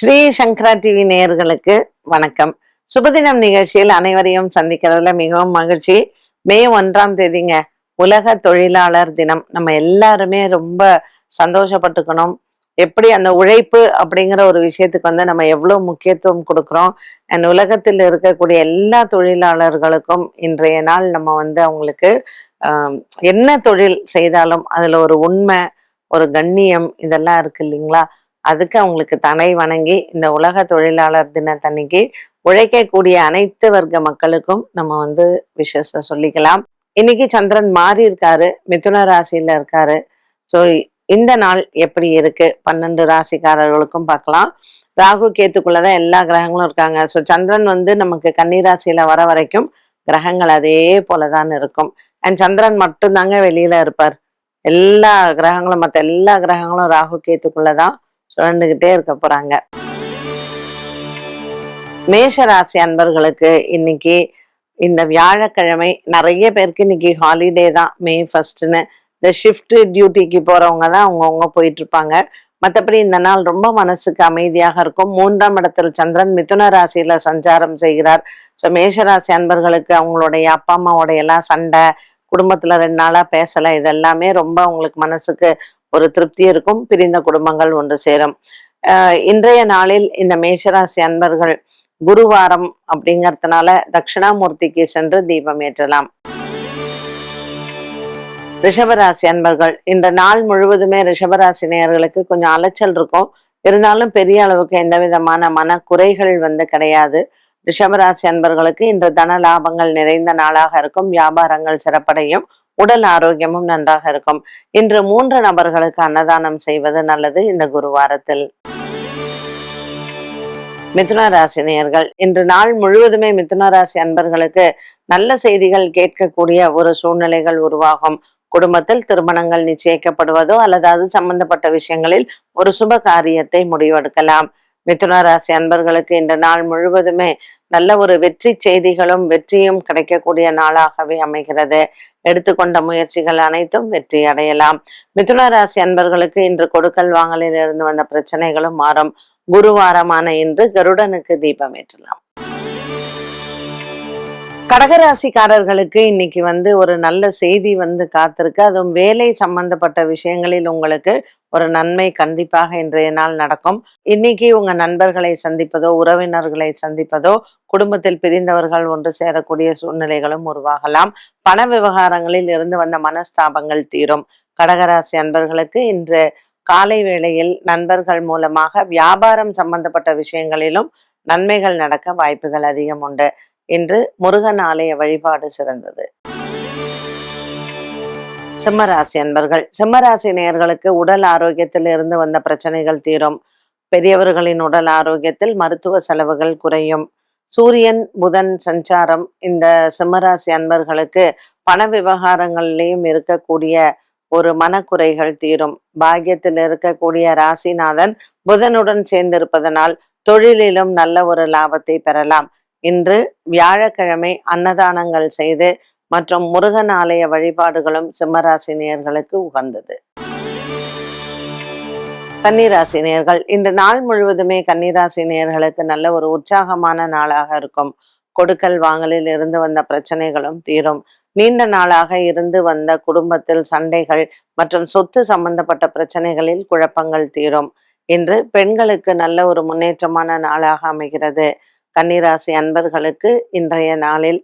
ஸ்ரீ சங்கரா TV நேயர்களுக்கு வணக்கம். சுபதினம் நிகழ்ச்சியில் அனைவரையும் சந்திக்கிறதுல மிகவும் மகிழ்ச்சி. மே ஒன்றாம் தேதிங்க. உலக தொழிலாளர் தினம். நம்ம எல்லாருமே ரொம்ப சந்தோஷப்பட்டுக்கணும். எப்படி அந்த உழைப்பு அப்படிங்கிற ஒரு விஷயத்துக்கு வந்து நம்ம எவ்வளவு முக்கியத்துவம் கொடுக்குறோம். அண்ட் உலகத்தில் இருக்கக்கூடிய எல்லா தொழிலாளர்களுக்கும் இன்றைய நாள் நம்ம வந்து அவங்களுக்கு என்ன தொழில் செய்தாலும் அதுல ஒரு உண்மை ஒரு கண்ணியம் இதெல்லாம் இருக்கு இல்லைங்களா? அதுக்கு அவங்களுக்கு தலை வணங்கி இந்த உலக தொழிலாளர் தினத்தன்னைக்கு உழைக்கக்கூடிய அனைத்து வர்க்க மக்களுக்கும் நம்ம வந்து விஷஸ சொல்லிக்கலாம். இன்னைக்கு சந்திரன் மாறி இருக்காரு மிதுன ராசியில இருக்காரு. ஸோ இந்த நாள் எப்படி இருக்கு? பன்னெண்டு ராசிக்காரர்களுக்கும் பார்க்கலாம். ராகு கேத்துக்குள்ளதான் எல்லா கிரகங்களும் இருக்காங்க. ஸோ சந்திரன் வந்து நமக்கு கன்னிராசியில வர வரைக்கும் கிரகங்கள் அதே போலதான் இருக்கும். அண்ட் சந்திரன் மட்டும்தாங்க வெளியில இருப்பார். எல்லா கிரகங்களும் மற்ற எல்லா கிரகங்களும் ராகு கேத்துக்குள்ளதான் சுழண்டுகிட்டே இருக்க போறாங்க. மேஷ ராசி அன்பர்களுக்கு இன்னைக்கு இந்த வியாழக்கிழமை நிறைய பேருக்கு இன்னைக்கு ஹாலிடே தான் மே ஃபர்ஸ்ட்னு இந்த ஷிஃப்ட் டியூட்டிக்கு போறவங்க தான் அவங்கவுங்க போயிட்டு இருப்பாங்க. மற்றபடி இந்த நாள் ரொம்ப மனசுக்கு அமைதியாக இருக்கும். மூன்றாம் இடத்தில் சந்திரன் மிதுன ராசியில சஞ்சாரம் செய்கிறார். ஸோ மேஷராசி அன்பர்களுக்கு அவங்களுடைய அப்பா அம்மாவோடைய எல்லாம் சண்டை குடும்பத்துல ரெண்டு நாளா பேசல இதெல்லாமே ரொம்ப அவங்களுக்கு மனசுக்கு ஒரு திருப்தி இருக்கும் பிரிந்த குடும்பங்கள் ஒன்று சேரும். ஆஹ் இன்றைய நாளில் இந்த மேஷராசி அன்பர்கள் குருவாரம் அப்படிங்கறதுனால தட்சிணாமூர்த்திக்கு சென்று தீபம் ஏற்றலாம். ரிஷபராசி அன்பர்கள் இந்த நாள் முழுவதுமே ரிஷபராசி நேயர்களுக்கு கொஞ்சம் அலைச்சல் இருக்கும். இருந்தாலும் பெரிய அளவுக்கு எந்த விதமான மன குறைகள் வந்து கிடையாது. ரிஷபராசி அன்பர்களுக்கு இன்று தன லாபங்கள் நிறைந்த நாளாக இருக்கும் வியாபாரங்கள் சிறப்படையும். உடல் ஆரோக்கியமும் நன்றாக இருக்கும். இன்று மூன்று நபர்களுக்கு அன்னதானம் செய்வது நல்லது இந்த குருவாரத்தில். மிதுன ராசி நேயர்கள் இன்று நாள் முழுவதுமே மிதுன ராசி அன்பர்களுக்கு நல்ல செய்திகள் கேட்கக்கூடிய ஒரு சூழ்நிலைகள் உருவாகும். குடும்பத்தில் திருமணங்கள் நிச்சயிக்கப்படுவதோ அல்லது அது சம்பந்தப்பட்ட விஷயங்களில் ஒரு சுப காரியத்தை முடிவெடுக்கலாம். மிதுன ராசி அன்பர்களுக்கு இந்த நாள் முழுவதுமே நல்ல ஒரு வெற்றி செய்திகளும் வெற்றியும் கிடைக்கக்கூடிய நாளாகவே அமைகிறது. எடுத்துக்கொண்ட முயற்சிகள் அனைத்தும் வெற்றி அடையலாம். மிதுன ராசி அன்பர்களுக்கு இன்று கொடுக்கல் வாங்கலில் இருந்து வந்த பிரச்சனைகளும் மாறும். குருவாரமான இன்று கருடனுக்கு தீபம் ஏற்றலாம். கடகராசிக்காரர்களுக்கு இன்னைக்கு வந்து ஒரு நல்ல செய்தி வந்து காத்திருக்கு. அதுவும் வேலை சம்பந்தப்பட்ட விஷயங்களில் உங்களுக்கு ஒரு நன்மை கண்டிப்பாக இன்றைய நாள் நடக்கும். இன்னைக்கு உங்க நண்பர்களை சந்திப்பதோ உறவினர்களை சந்திப்பதோ குடும்பத்தில் பிரிந்தவர்கள் ஒன்று சேரக்கூடிய சூழ்நிலைகளும் உருவாகலாம். பண விவகாரங்களில் இருந்து வந்த மனஸ்தாபங்கள் தீரும். கடகராசி அன்பர்களுக்கு இன்று காலை வேளையில் நண்பர்கள் மூலமாக வியாபாரம் சம்பந்தப்பட்ட விஷயங்களிலும் நன்மைகள் நடக்க வாய்ப்புகள் அதிகம் உண்டு. இன்று முருகன் ஆலய வழிபாடு சிறந்தது. சிம்மராசி அன்பர்கள் சிம்மராசி நேயர்களுக்கு உடல் ஆரோக்கியத்தில் இருந்து வந்த பிரச்சனைகள் தீரும். பெரியவர்களின் உடல் ஆரோக்கியத்தில் மருத்துவ செலவுகள் குறையும். சூரியன் புதன் சஞ்சாரம் இந்த சிம்மராசி அன்பர்களுக்கு பண விவகாரங்கள்லேயும் இருக்கக்கூடிய ஒரு மனக்குறைகள் தீரும். பாக்கியத்தில் இருக்கக்கூடிய ராசிநாதன் புதனுடன் சேர்ந்திருப்பதனால் தொழிலிலும் நல்ல ஒரு லாபத்தை பெறலாம். இன்று வியாழக்கிழமை அன்னதானங்கள் செய்து மற்றும் முருகன் ஆலய வழிபாடுகளும் சிம்மராசி நேயர்களுக்கு உகந்தது. கன்னிராசி நேயர்கள் இன்று நாள் முழுவதுமே கன்னிராசினியர்களுக்கு நல்ல ஒரு உற்சாகமான நாளாக இருக்கும். கொடுக்கல் வாங்கலில் இருந்து வந்த பிரச்சனைகளும் தீரும். நீண்ட நாளாக இருந்து வந்த குடும்பத்தில் சண்டைகள் மற்றும் சொத்து சம்பந்தப்பட்ட பிரச்சனைகளில் குழப்பங்கள் தீரும். இன்று பெண்களுக்கு நல்ல ஒரு முன்னேற்றமான நாளாக அமைகிறது. கன்னிராசி அன்பர்களுக்கு இன்றைய நாளில்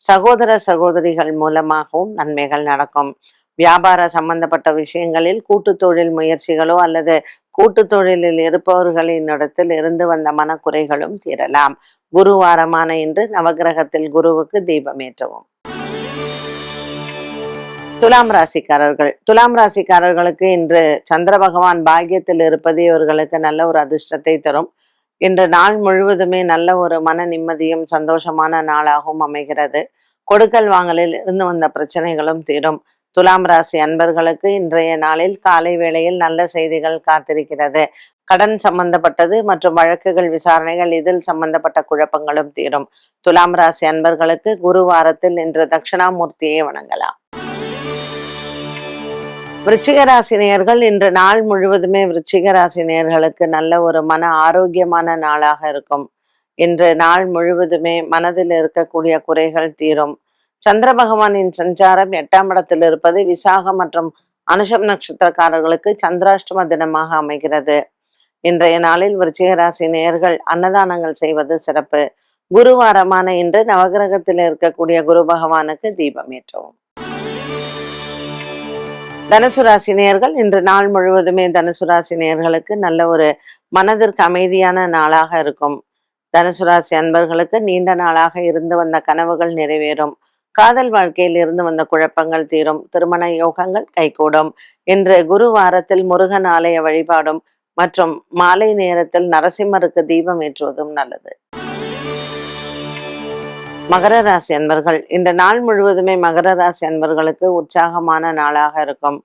சகோதர சகோதரிகள் மூலமாகவும் நன்மைகள் நடக்கும். வியாபார சம்பந்தப்பட்ட விஷயங்களில் கூட்டு தொழில் முயற்சிகளோ அல்லது கூட்டு தொழிலில் இருப்பவர்களின் இடத்தில் இருந்து வந்த மனக்குறைகளும் தீரலாம். குருவாரமான இன்று நவகிரகத்தில் குருவுக்கு தீபம் ஏற்றவும். துலாம் ராசிக்காரர்கள். துலாம் ராசிக்காரர்களுக்கு இன்று சந்திர பகவான் பாக்கியத்தில் இருப்பது இவர்களுக்கு நல்ல ஒரு அதிர்ஷ்டத்தை தரும். இன்று நாள் முழுவதுமே நல்ல ஒரு மன நிம்மதியும் சந்தோஷமான நாளாகவும் அமைகிறது. கொடுக்கல் வாங்கலில் இருந்து வந்த பிரச்சனைகளும் தீரும். துலாம் ராசி அன்பர்களுக்கு இன்றைய நாளில் காலை வேளையில் நல்ல செய்திகள் காத்திருக்கிறது. கடன் சம்பந்தப்பட்டது மற்றும் வழக்குகள் விசாரணைகள் இதில் சம்பந்தப்பட்ட குழப்பங்களும் தீரும். துலாம் ராசி அன்பர்களுக்கு குரு வாரத்தில் இன்று தட்சிணாமூர்த்தியை வணங்கலாம். விருச்சிகராசினியர்கள் நேயர்கள் இன்று நாள் முழுவதுமே விருச்சிக ராசி நேயர்களுக்கு நல்ல ஒரு மன ஆரோக்கியமான நாளாக இருக்கும். இன்று நாள் முழுவதுமே மனதில் இருக்கக்கூடிய குறைகள் தீரும். சந்திர பகவானின் சஞ்சாரம் எட்டாம் இடத்தில் இருப்பது விசாகம் மற்றும் அனுஷம் நட்சத்திரக்காரர்களுக்கு சந்திராஷ்டம தினமாக அமைகிறது. இன்றைய நாளில் விருச்சிகராசி நேயர்கள் அன்னதானங்கள் செய்வது சிறப்பு. குருவாரமான இன்று நவகிரகத்தில் இருக்கக்கூடிய குரு பகவானுக்கு தீபம் ஏற்றவும். தனுசு ராசி நேயர்கள் இன்று நாள் முழுவதுமே தனுசு ராசி நேர்களுக்கு நல்ல ஒரு மனதிற்கு அமைதியான நாளாக இருக்கும். தனுசு ராசி அன்பர்களுக்கு நீண்ட நாளாக இருந்து வந்த கனவுகள் நிறைவேறும். காதல் வாழ்க்கையில் இருந்து வந்த குழப்பங்கள் தீரும். திருமண யோகங்கள் கைகூடும். இன்று குரு வாரத்தில் முருகன் ஆலய வழிபாடும் மற்றும் மாலை நேரத்தில் நரசிம்மருக்கு தீபம் ஏற்றுவதும் நல்லது. மகர ராசி அன்பர்கள் இந்த நாள் முழுவதுமே மகர ராசி அன்பர்களுக்கு உற்சாகமான நாளாக இருக்கும்.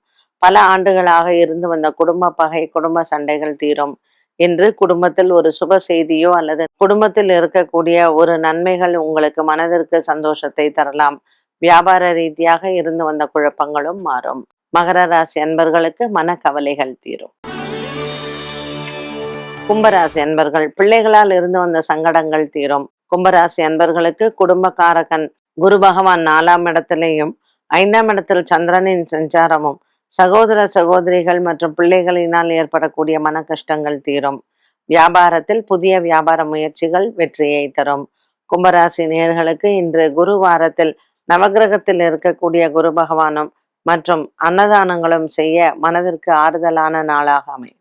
பல ஆண்டுகளாக இருந்து வந்த குடும்ப பகை குடும்ப சண்டைகள் தீரும். என்று குடும்பத்தில் ஒரு சுப செய்தியோ அல்லது குடும்பத்தில் இருக்கக்கூடிய ஒரு நன்மைகள் உங்களுக்கு மனதிற்கு சந்தோஷத்தை தரலாம். வியாபார ரீதியாக இருந்து வந்த குழப்பங்களும் மாறும். மகர ராசி அன்பர்களுக்கு மனக்கவலைகள் தீரும். கும்பராசி அன்பர்கள் பிள்ளைகளால் இருந்து வந்த சங்கடங்கள் தீரும். கும்பராசி அன்பர்களுக்கு குடும்பக்காரகன் குரு பகவான் நாலாம் இடத்திலையும் ஐந்தாம் இடத்தில் சந்திரனின் சஞ்சாரமும் சகோதர சகோதரிகள் மற்றும் பிள்ளைகளினால் ஏற்படக்கூடிய மன கஷ்டங்கள் தீரும். வியாபாரத்தில் புதிய வியாபார முயற்சிகள் வெற்றியை தரும். கும்பராசி நேர்களுக்கு இன்று குரு வாரத்தில் நவகிரகத்தில் இருக்கக்கூடிய குரு பகவானும் மற்றும் அன்னதானங்களும் செய்ய மனதிற்கு ஆறுதலான நாளாக அமையும்.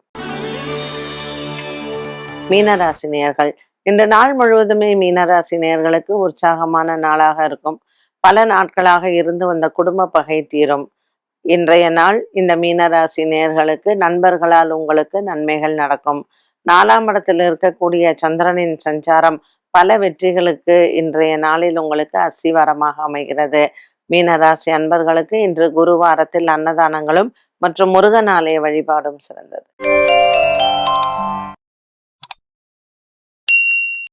மீனராசி நேர்கள் இந்த நாள் முழுவதுமே மீனராசி நேர்களுக்கு உற்சாகமான நாளாக இருக்கும். பல நாட்களாக இருந்து வந்த குடும்ப பகை தீரும். இன்றைய நாள் இந்த மீனராசி நேர்களுக்கு நண்பர்களால் உங்களுக்கு நன்மைகள் நடக்கும். நாலாம் இடத்தில் இருக்கக்கூடிய சந்திரனின் சஞ்சாரம் பல வெற்றிகளுக்கு இன்றைய நாளில் உங்களுக்கு அஸ்திவாரமாக அமைகிறது. மீனராசி அன்பர்களுக்கு இன்று குருவாரத்தில் அன்னதானங்களும் மற்றும் முருகன் ஆலய வழிபாடும் சிறந்தது.